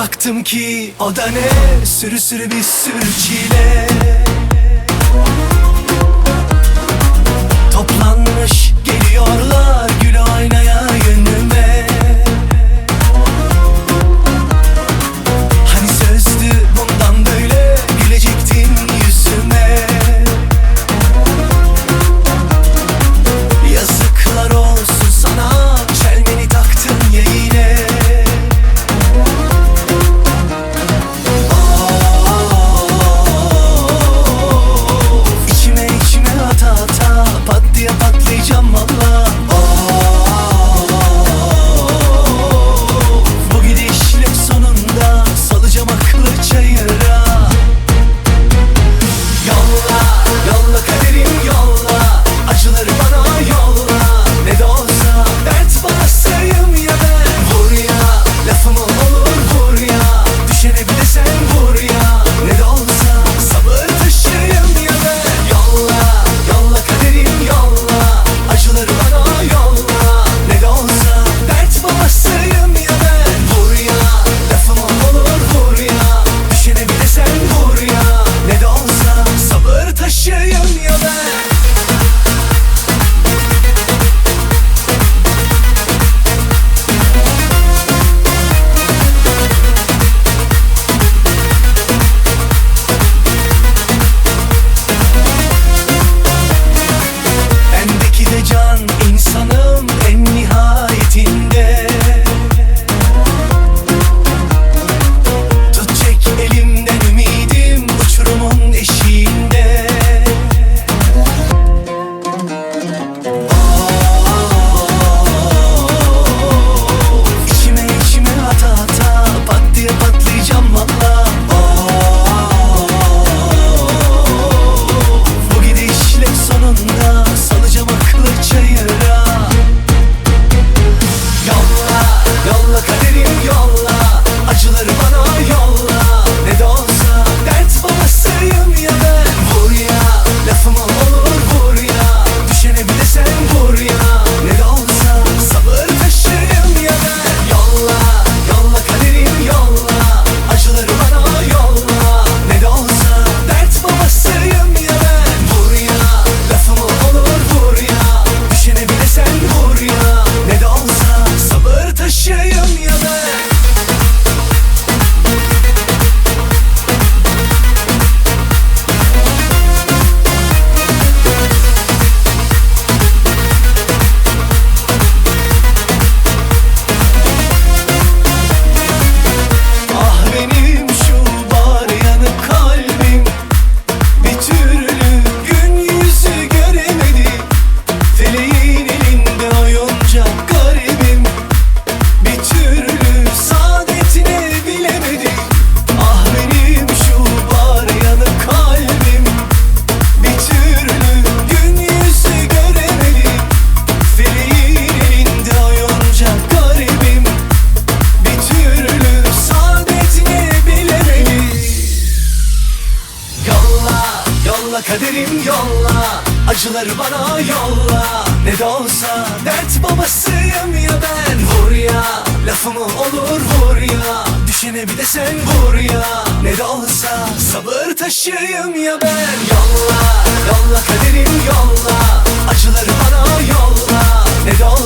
baktım ki o da ne? Sürü sürü bir sürü çile. Yolla kaderim yolla Acıları bana yolla. Ne de olsa dert babasıyım ya ben. Vur ya lafımı olur vur ya. Düşene bir de sen vur ya. Ne de olsa sabır taşıyım ya ben. Yolla yolla kaderim yolla. Acıları bana yolla. Ne de olsa